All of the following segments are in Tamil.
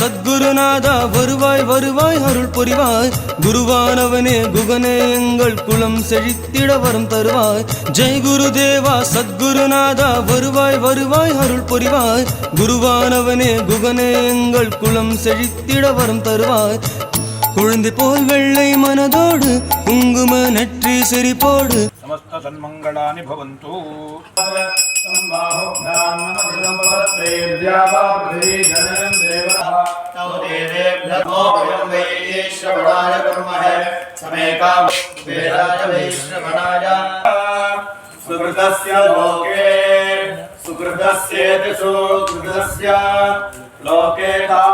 சத்குருநாதா வருவாய் வருவாய் அருள் புரிவாய். குருவானவனே குகனே எங்கள் குலம் செழித்திட வரம் தருவாய். ஜெய் குரு தேவா சத்குருநாதா வருவாய் வருவாய் அருள் புரிவாய். குருவானவனே குகனே எங்கள் குலம் செழித்திட வரம் தருவாய். குழந்தை போல் வெள்ளை மனதோடு குங்கும நற்றி சிரிப்போடு. சமஸ்த சன்மங்களானி பவந்தூ. श्रवणाय कुर्महे समेकां वेदाय वैश्रवणाय सुकृतस्य लोके सुकृतस्येति सुकृतस्य लोके ताः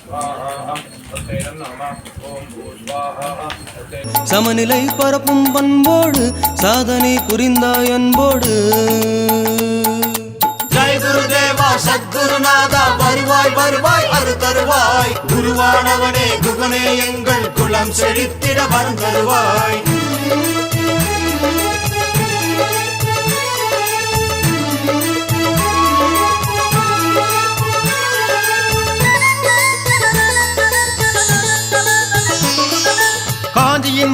स्वाहा तत्तेन नम ॐ भूस्वाहा तत्ते சமநிலை பரப்பும் பண்போடு சாதனை புரிந்தாய் அன்போடு ஜெய் குருதேவா சத்குருநாதா வருவாய் வருவாய் அரு தருவாய் குருவானவனே குகனே எங்கள் குலம் செழித்திட வரம் தருவாய்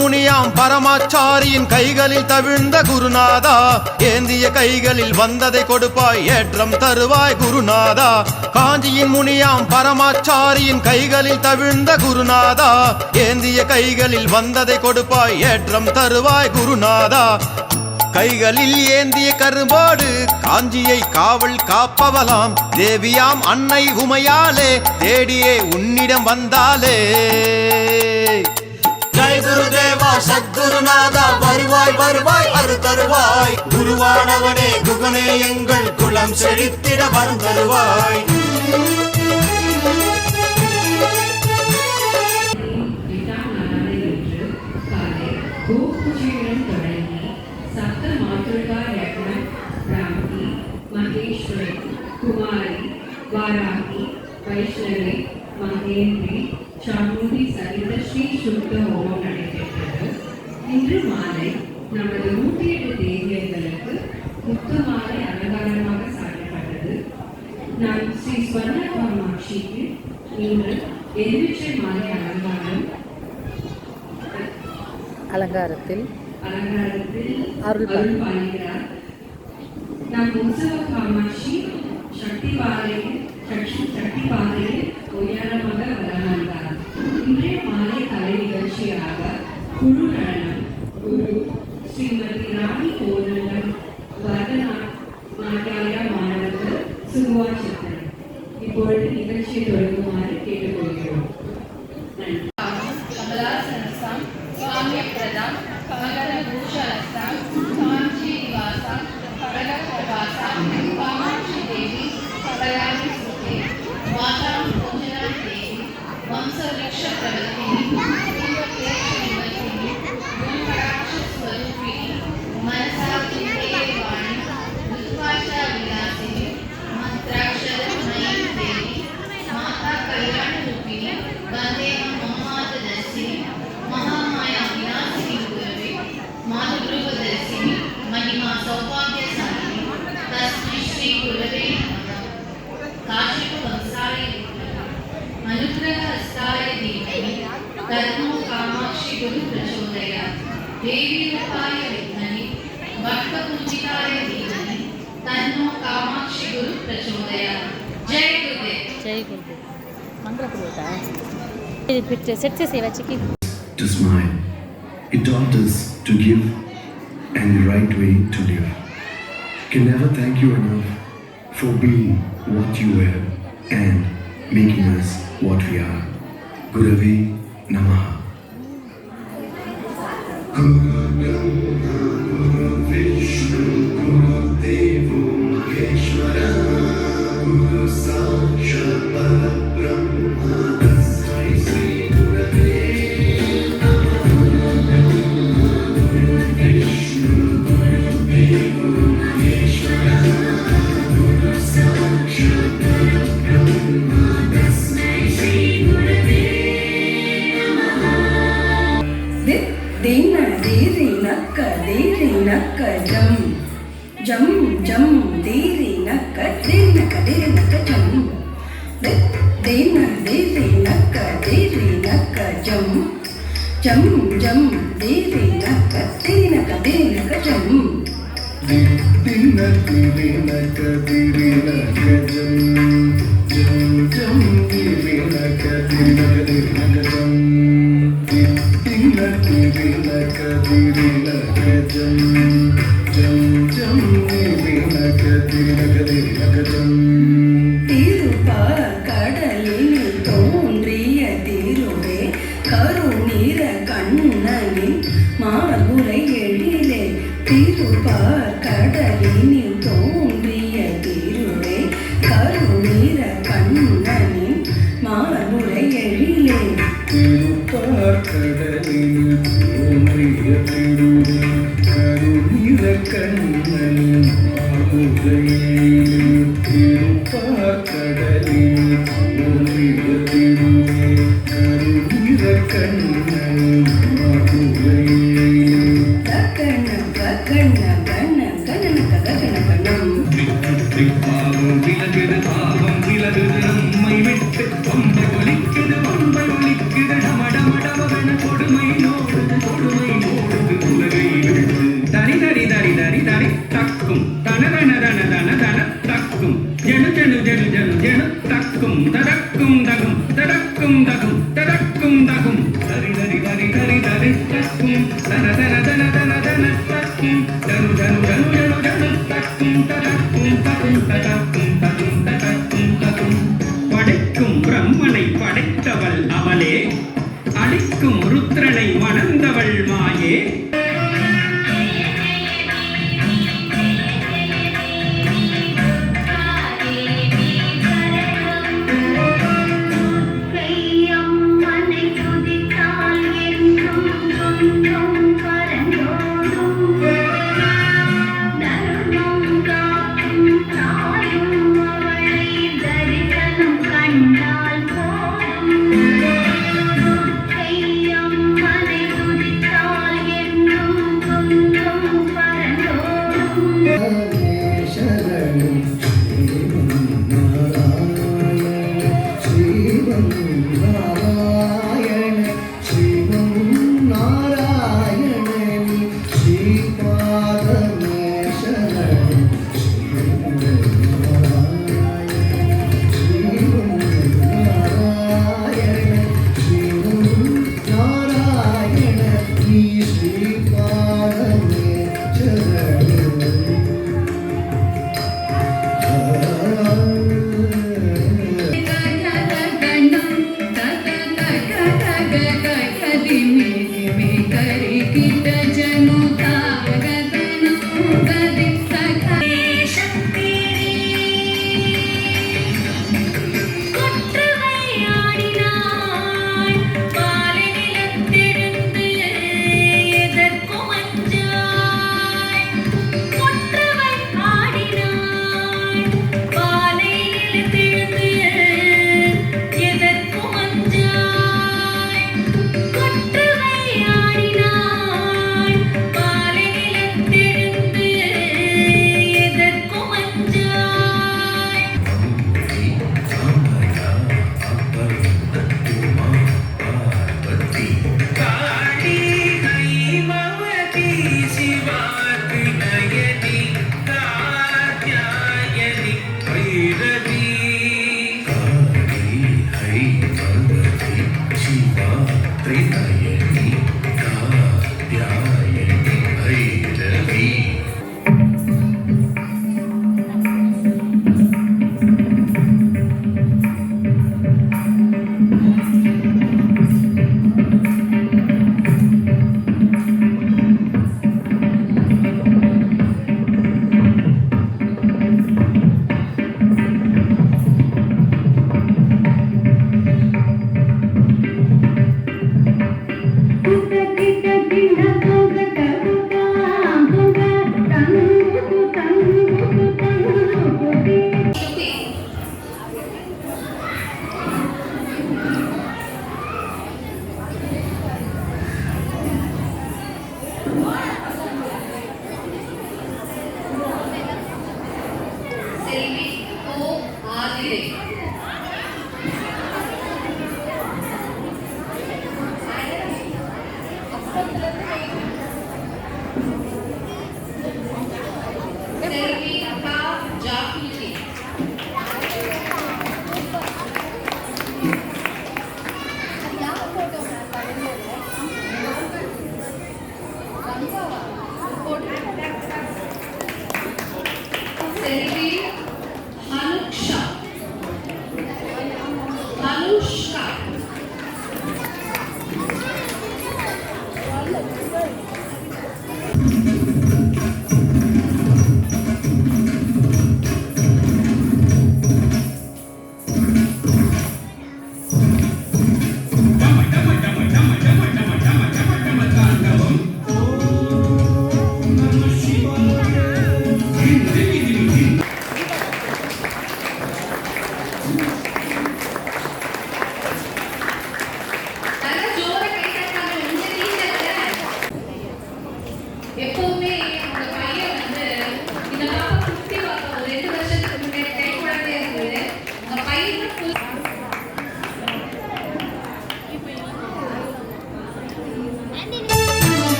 முனியாம் பரமாச்சாரியின் கைகளில் தவிழ்ந்த குருநாதா ஏந்திய கைகளில் வந்ததை கொடுப்பாய் ஏற்றம் தருவாய் குருநாதா. காஞ்சியின் முனியாம் பரமாச்சாரியின் கைகளில் தவிழ்ந்த குருநாதா ஏந்திய கைகளில் வந்ததை கொடுப்பாய் ஏற்றம் தருவாய் குருநாதா. கைகளில் ஏந்திய கரும்போடு காஞ்சியை காவல் காப்பவலாம் தேவியாம் அன்னை உமையாலே தேடியே உன்னிடம் வந்தாலே. குருதேவா சத்குருநாதா வருவாய் வருவாய் அரு தருவாய். குருவானவனே குகனே எங்கள் குலம் செழித்திட வரம் அலங்காரத்தில் அருள் பா- உற்சவ காமாட்சி சக்தி பாதையில் சக்தி சக்தி இன்றைய மாலை கலை நிகழ்ச்சியாக To smile. It taught us to give and the right way to live. Can never thank you enough for being what you were and making us what we are. Gurave Namaha. Guru, Guru, Guru, నక్క జం జం జం దీరి నక్క దీర్నక దీర్నక జం దీర్న దీరి నక్క దీరి నక్క జం జం జం దీరి నక్క దీర్నక దీర్నక జం దిన దిన నక దిరి నక జం తిలక తిలక తిలక జం జం జం తిలక తిలక తిలక జం കരുവിളക്കണ്ണനും തിരുപ്പാക്കടലിൽ தக்கும் தடக்கும் தகும் தடக்கும் தகும் Keep it.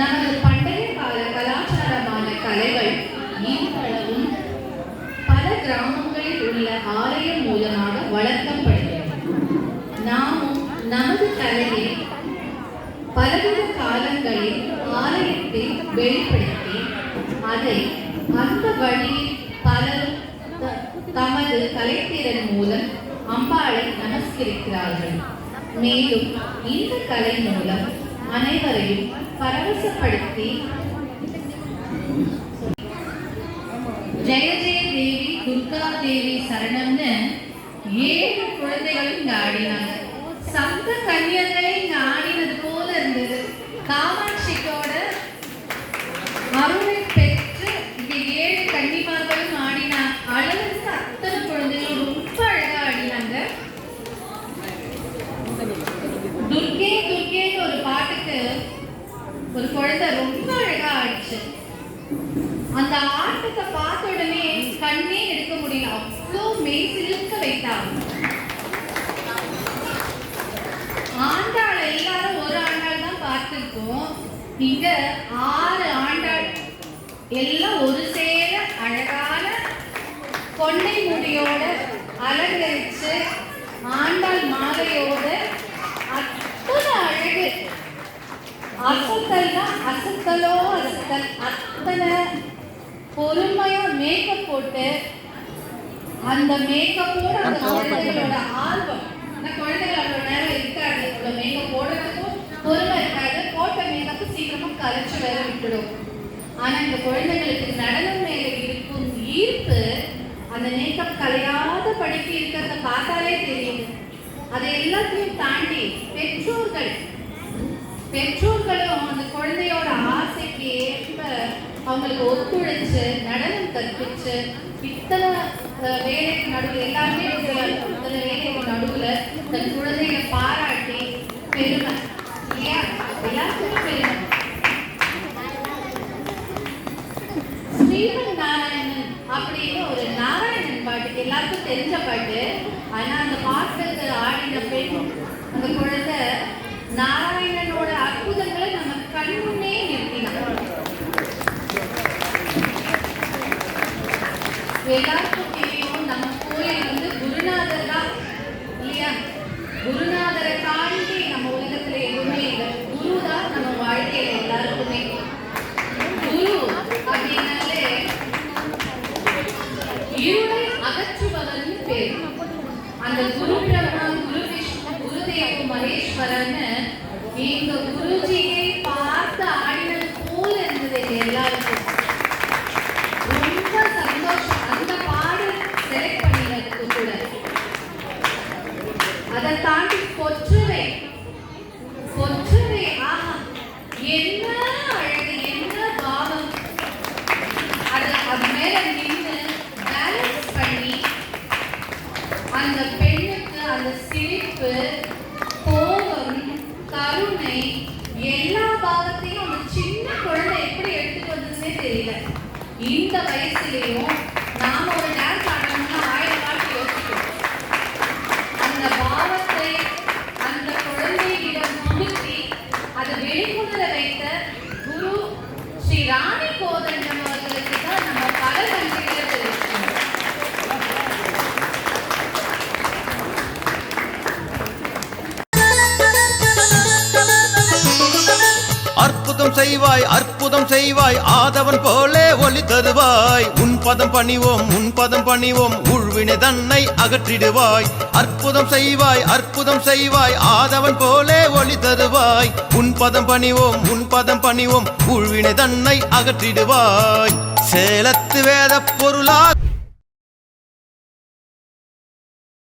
நமது பண்டைய கால கலாச்சாரமான கலைகள் இன்றளவும் பல கிராமங்களில் உள்ள ஆலயம் மூலமாக வளர்க்கப்படுகிறது. நாமும் நமது கலையை பலவித காலங்களில் ஆலயத்தில் வெளிப்படுத்தி அதை அந்த வழியில் பலரும் தமது கலைத்திறன் மூலம் அம்பாளை நமஸ்கரிக்கிறார்கள். மேலும் இந்த கலை மூலம் அனைவரையும் பரவசப்படுத்தி ஜெய ஜெய தேவி துர்கா தேவி சரணம்னு ஏழு குழந்தைகளும் இங்க ஆடினாங்க. சந்த கன்னியர்களை இங்க ஆடினது போல இருந்தது. காமாட்சிக்கோட அருளை பெற்று இங்க ஏழு கன்னிமார்களும் ஆடின அளவுக்கு அத்தனை குழந்தைகளும் ரொம்ப அழகா ஆடினாங்க துர்கே துர்கேன்னு ஒரு பாட்டுக்கு ஒரு குழந்தை ரொம்ப அழகா ஆடிச்சு அந்த ஆட்டத்தை பார்த்த உடனே கண்ணே எடுக்க முடியல அவ்வளோ மெய் சிலுக்க வைத்தாங்க ஆண்டாள் எல்லாரும் ஒரு ஆண்டாள் தான் பார்த்துருக்கோம் இங்க ஆறு ஆண்டாள். எல்லாம் ஒரு சேர அழகான கொண்டை முடியோட அலங்கரிச்சு ஆண்டாள் மாலையோட அத்தனை அழகு. அசத்தல்னா அசத்தலோ அசத்தல். அத்தனை பொறுமையா மேக்கப் போட்டு அந்த மேக்கப்போட அந்த குழந்தைகளோட ஆர்வம். அந்த குழந்தைகள் அவ்வளோ நேரம் இருக்காது. இவ்வளோ மேக்கப் போடுறதுக்கும் பொறுமை இருக்காது போட்ட மேக்கப் சீக்கிரமா வர வேற விட்டுடும். ஆனா இந்த குழந்தைங்களுக்கு நடனம் மேல இருக்கும் ஈர்ப்பு அந்த மேக்கப் கலையாத படிப்பு இருக்கிறத பார்த்தாலே தெரியும் அதை எல்லாத்தையும் தாண்டி பெற்றோர்கள் பெற்றோர்களும் அந்த குழந்தையோட ஆசைக்கு ஏற்ப அவங்களுக்கு ஒத்துழைச்சு நடனம் கற்பிச்சு இத்தனை வேலைக்கு நடுவில் எல்லாருமே இத்தனை வேலைக்கு நடுவில் தன் குழந்தைகளை பாராட்டி தெரிஞ்ச பாட்டு. ஆனால் அந்த பாட்டுக்கு ஆடின பெண் அந்த குழந்தை நாராயணனோட அற்புதங்களை நம்ம கண்முன்னே நிறுத்தினார் எல்லாருக்கும் தெரியும் நம்ம கோயில் வந்து குருநாதர் தான் இல்லையா குருநாதரை தாண்டி நம்ம உலகத்துல எதுவுமே இல்லை குரு தான் நம்ம வாழ்க்கையில எல்லாருக்குமே குரு அப்படின்னாலே இருளை அகற்றுபவர்னு பேர் அந்த குரு பிரம்மா குரு விஷ்ணு குருதேவ மகேஸ்வரன் இந்த குருஜியை பார்த்து ஆடினது என்ன அழகு என்ன பாவம் அது அது மேல நின்று பேலன்ஸ் பண்ணி அந்த பெண்ணுக்கு அந்த சிரிப்பு கோபம் கருணை எல்லா பாவத்தையும் அந்த சின்ன குழந்தை எப்படி எடுத்துட்டு வந்ததுன்னே தெரியல இந்த செய்வாய் அற்புதம் செய்வாய் ஆதவன் போலே ஒளி தருவாய். உன் பதம் பணிவோம் உன் பதம் பணிவோம் உழ்வினை தன்னை அகற்றிடுவாய். அற்புதம் செய்வாய் அற்புதம் செய்வாய் ஆதவன் போலே ஒளி தருவாய். உன் பதம் பணிவோம் உன் பதம் பணிவோம் உழ்வினை தன்னை அகற்றிடுவாய். சேலத்து வேத பொருளாய்